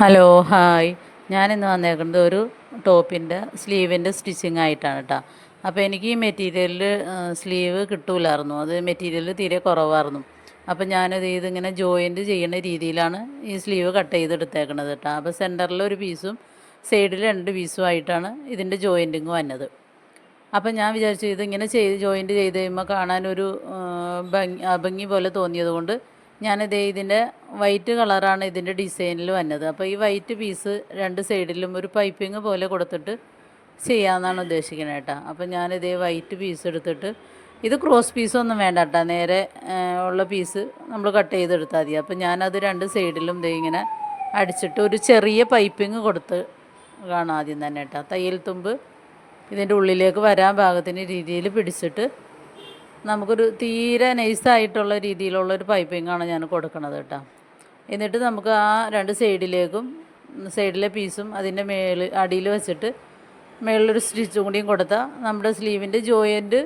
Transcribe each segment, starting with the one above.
Hello hi ഞാനിന്ന് വന്നേക്കുന്നത് ഒരു ടോപ്പിന്റെ സ്ലീവിന്റെ സ്റ്റിച്ചിങ് ആയിട്ടാണ് കേട്ടോ അപ്പോൾ എനിക്ക് ഈ മെറ്റീരിയലിൽ സ്ലീവ് കിട്ടൂലായിരുന്നു. അത് മെറ്റീരിയൽ തീരെ കുറവായിരുന്നു. അപ്പോൾ ഞാനത് ഇതിങ്ങനെ ജോയിന്റ് ചെയ്യുന്ന രീതിയിലാണ് ഈ സ്ലീവ് കട്ട് ചെയ്തെടുത്തേക്കണത് കേട്ടോ അപ്പോൾ സെന്ററിൽ ഒരു പീസും സൈഡിൽ രണ്ട് പീസും ആയിട്ടാണ് ഇതിന്റെ ജോയിന്റിങ് വന്നത്. അപ്പോൾ ഞാൻ വിചാരിച്ചു ഇതിങ്ങനെ ചെയ്ത് ജോയിന്റ് ചെയ്ത് കഴിയുമ്പോൾ കാണാനൊരു ഭംഗി അഭംഗി പോലെ തോന്നിയത് കൊണ്ട് ഞാനിത് ഇതിന്റെ വൈറ്റ് കളറാണ് ഇതിന്റെ ഡിസൈനിൽ വന്നത്. അപ്പോൾ ഈ വൈറ്റ് പീസ് രണ്ട് സൈഡിലും ഒരു പൈപ്പിംഗ് പോലെ കൊടുത്തിട്ട് ചെയ്യാമെന്നാണ് ഉദ്ദേശിക്കുന്നത് കേട്ടോ അപ്പോൾ ഞാനിതേ വൈറ്റ് പീസ് എടുത്തിട്ട് ഇത് ക്രോസ് പീസൊന്നും വേണ്ട കേട്ടോ നേരെ ഉള്ള പീസ് നമ്മൾ കട്ട് ചെയ്തെടുത്താൽ മതി. അപ്പോൾ ഞാനത് രണ്ട് സൈഡിലും ദേ ഇങ്ങനെ അടിച്ചിട്ട് ഒരു ചെറിയ പൈപ്പിംഗ് കൊടുത്ത് കാണാം ആദ്യം തന്നെ കേട്ടോ തയ്യൽ തുമ്പ് ഇതിന്റെ ഉള്ളിലേക്ക് വരാൻ പാകത്തിന് രീതിയിൽ പിടിച്ചിട്ട് നമുക്കൊരു തീരെ നൈസായിട്ടുള്ള രീതിയിലുള്ള ഒരു പൈപ്പിങ്ങാണ് ഞാൻ കൊടുക്കുന്നത് കേട്ടോ. എന്നിട്ട് നമുക്ക് ആ രണ്ട് സൈഡിലേക്കും സൈഡിലെ പീസും അതിന്റെ മേളിൽ അടിയിൽ വെച്ചിട്ട് മേളിലൊരു സ്റ്റിച്ചും കൂടിയും കൊടുത്താൽ നമ്മുടെ സ്ലീവിന്റെ ജോയിന്റ്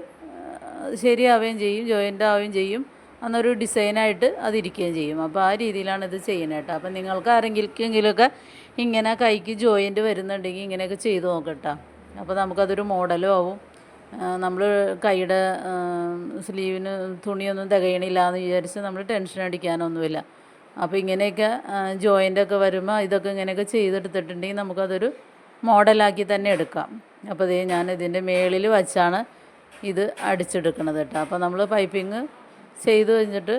ശരിയാവുകയും ചെയ്യും ജോയിന്റ് ആവുകയും ചെയ്യും. അന്നൊരു ഡിസൈനായിട്ട് അതിരിക്കുകയും ചെയ്യും. അപ്പോൾ ആ രീതിയിലാണ് ഇത് ചെയ്യുന്നത് കേട്ടോ. അപ്പം നിങ്ങൾക്ക് ആരെങ്കിലെങ്കിലുമൊക്കെ ഇങ്ങനെ കൈക്ക് ജോയിന്റ് വരുന്നുണ്ടെങ്കിൽ ഇങ്ങനെയൊക്കെ ചെയ്ത് നോക്കട്ടോ അപ്പോൾ നമുക്കതൊരു മോഡലും ആവും. നമ്മൾ കൈയുടെ സ്ലീവിന് തുണിയൊന്നും തികയണില്ല എന്ന് വിചാരിച്ച് നമ്മൾ ടെൻഷൻ അടിക്കാനൊന്നുമില്ല. അപ്പോൾ ഇങ്ങനെയൊക്കെ ജോയിന്റൊക്കെ വരുമ്പോൾ ഇതൊക്കെ ഇങ്ങനെയൊക്കെ ചെയ്തെടുത്തിട്ടുണ്ടെങ്കിൽ നമുക്കതൊരു മോഡലാക്കി തന്നെ എടുക്കാം. അപ്പോൾ ഇതേ ഞാൻ ഇതിന്റെ മേളിൽ വച്ചാണ് ഇത് അടിച്ചെടുക്കണത് കേട്ടോ. അപ്പോൾ നമ്മൾ പൈപ്പിങ് ചെയ്ത് കഴിഞ്ഞിട്ട്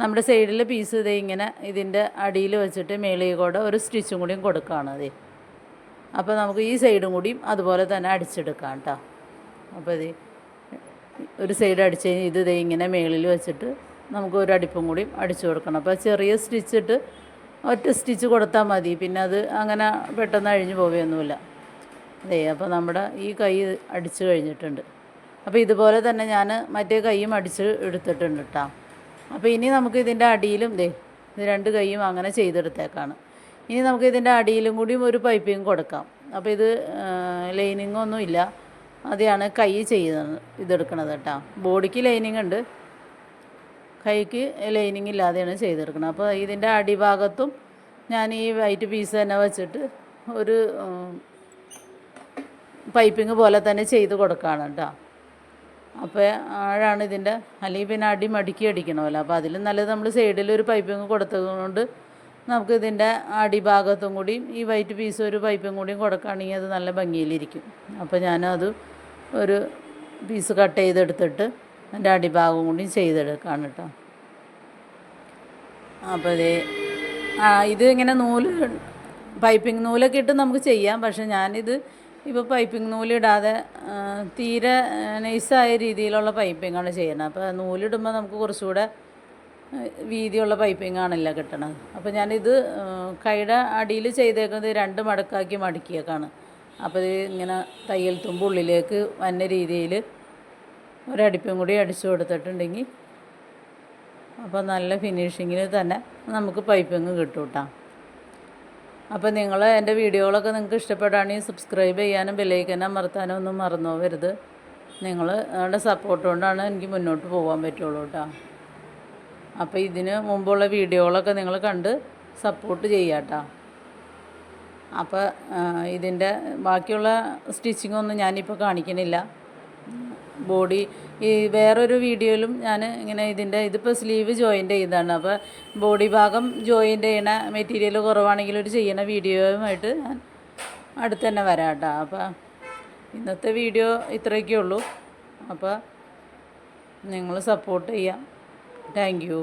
നമ്മുടെ സൈഡിലെ പീസ് ഇതേ ഇങ്ങനെ ഇതിന്റെ അടിയിൽ വെച്ചിട്ട് മേളിൽ കൂടെ ഒരു സ്റ്റിച്ചും കൂടിയും കൊടുക്കുകയാണ് അതേ അപ്പോൾ നമുക്ക് ഈ സൈഡും കൂടിയും അതുപോലെ തന്നെ അടിച്ചെടുക്കാം കേട്ടോ. അപ്പോൾ ഇത് ഒരു സൈഡ് അടിച്ച് കഴിഞ്ഞ് ഇത് ഇങ്ങനെ മേളിൽ വെച്ചിട്ട് നമുക്ക് ഒരു അടിപ്പും കൂടി അടിച്ചു കൊടുക്കണം. അപ്പോൾ ചെറിയ സ്റ്റിച്ച് ഇട്ട് ഒറ്റ സ്റ്റിച്ച് കൊടുത്താൽ മതി. പിന്നെ അത് അങ്ങനെ പെട്ടെന്ന് അഴിഞ്ഞു പോവുകയൊന്നുമില്ല. അതേ അപ്പോൾ നമ്മുടെ ഈ കൈ അടിച്ചു കഴിഞ്ഞിട്ടുണ്ട്. അപ്പോൾ ഇതുപോലെ തന്നെ ഞാൻ മറ്റേ കൈയും അടിച്ച് എടുത്തിട്ടുണ്ട് കേട്ടോ. അപ്പോൾ ഇനി നമുക്ക് ഇതിന്റെ അടിയിലും ദേ ഇത് രണ്ട് കൈയും അങ്ങനെ ചെയ്തെടുത്തേക്കാണ്. ഇനി നമുക്ക് ഇതിന്റെ അടിയിലും കൂടിയും ഒരു പൈപ്പിങ് കൊടുക്കാം. അപ്പോൾ ഇത് ലൈനിങ് ഒന്നും ഇല്ല അതെയാണ് കൈ ചെയ്യുന്നത് ഇതെടുക്കണത് കേട്ടോ. ബോഡിക്ക് ലൈനിങ് ഉണ്ട്. കൈക്ക് ലൈനിങ് ഇല്ലാതെയാണ് ചെയ്തെടുക്കുന്നത് അപ്പോൾ ഇതിന്റെ അടിഭാഗത്തും ഞാൻ ഈ വൈറ്റ് പീസ് തന്നെ വെച്ചിട്ട് ഒരു പൈപ്പിങ് പോലെ തന്നെ ചെയ്ത് കൊടുക്കുകയാണ് കേട്ടോ. അപ്പോൾ ആഴാണ് ഇതിന്റെ അല്ലെങ്കിൽ പിന്നെ അടി മടുക്കി അടിക്കണമല്ലോ. അപ്പോൾ അതിലും നല്ലത് നമ്മൾ സൈഡിൽ ഒരു പൈപ്പിങ് കൊടുത്തത് കൊണ്ട് നമുക്ക് ഇതിന്റെ അടിഭാഗത്തും കൂടിയും ഈ വൈറ്റ് പീസ് ഒരു പൈപ്പും കൂടിയും കൊടുക്കുകയാണെങ്കിൽ അത് നല്ല ഭംഗിയിലിരിക്കും. അപ്പോൾ ഞാനത് ഒരു പീസ് കട്ട് ചെയ്തെടുത്തിട്ട് അതിന്റെ അടിഭാഗം കൂടി ചെയ്തെടുക്കുകയാണ് കേട്ടോ. അപ്പോൾ ആ ഇത് ഇങ്ങനെ നൂൽ പൈപ്പിംഗ് നൂലൊക്കെ ഇട്ട് നമുക്ക് ചെയ്യാം. പക്ഷെ ഞാനിത് ഇപ്പോൾ പൈപ്പിംഗ് നൂലിടാതെ തീരെ നൈസായ രീതിയിലുള്ള പൈപ്പിങ്ങാണ് ചെയ്യുന്നത്. അപ്പോൾ നൂലിടുമ്പോൾ നമുക്ക് കുറച്ചുകൂടെ വീതിയുള്ള പൈപ്പിംഗ് ആണല്ലോ കിട്ടണത്. അപ്പോൾ ഞാനിത് കൈയുടെ അടിയിൽ ചെയ്തേക്കുന്നത് രണ്ട് മടക്കാക്കി മടക്കിയേക്കാണ്. അപ്പോൾ ഇത് ഇങ്ങനെ തയ്യൽ തുമ്പ് ഉള്ളിലേക്ക് വന്ന രീതിയിൽ ഒരടിപ്പും കൂടി അടിച്ചു കൊടുത്തിട്ടുണ്ടെങ്കിൽ അപ്പോൾ നല്ല ഫിനിഷിങ്ങിൽ തന്നെ നമുക്ക് പൈപ്പിങ് കിട്ടും കേട്ടോ അപ്പോൾ നിങ്ങൾ എന്റെ വീഡിയോകളൊക്കെ നിങ്ങൾക്ക് ഇഷ്ടപ്പെടുകയാണെങ്കിൽ സബ്സ്ക്രൈബ് ചെയ്യാനും ബെല്ലൈക്കൻ അമർത്താനും ഒന്നും മറന്നു പോകരുത്. നിങ്ങൾ നിങ്ങളുടെ സപ്പോർട്ട് കൊണ്ടാണ് എനിക്ക് മുന്നോട്ട് പോകാൻ പറ്റുള്ളൂ കേട്ടോ അപ്പോൾ ഇതിന് മുമ്പുള്ള വീഡിയോകളൊക്കെ നിങ്ങൾ കണ്ട് സപ്പോർട്ട് ചെയ്യാട്ടോ. അപ്പോൾ ഇതിന്റെ ബാക്കിയുള്ള സ്റ്റിച്ചിങ് ഒന്നും ഞാനിപ്പോൾ കാണിക്കണില്ല. ബോഡി ഈ വേറൊരു വീഡിയോയിലും ഞാൻ ഇങ്ങനെ ഇതിന്റെ ഇതിപ്പോൾ സ്ലീവ് ജോയിന്റ് ചെയ്താണ്. അപ്പോൾ ബോഡി ഭാഗം ജോയിന്റ് ചെയ്യണ മെറ്റീരിയൽ കുറവാണെങ്കിൽ ഒരു ചെയ്യണ വീഡിയോയുമായിട്ട് ഞാൻ അടുത്ത് തന്നെ വരാം കേട്ടോ അപ്പോൾ ഇന്നത്തെ വീഡിയോ ഇത്രയൊക്കെ ഉള്ളൂ അപ്പോൾ നിങ്ങൾ സപ്പോർട്ട് ചെയ്യാം. தேங்க்யூ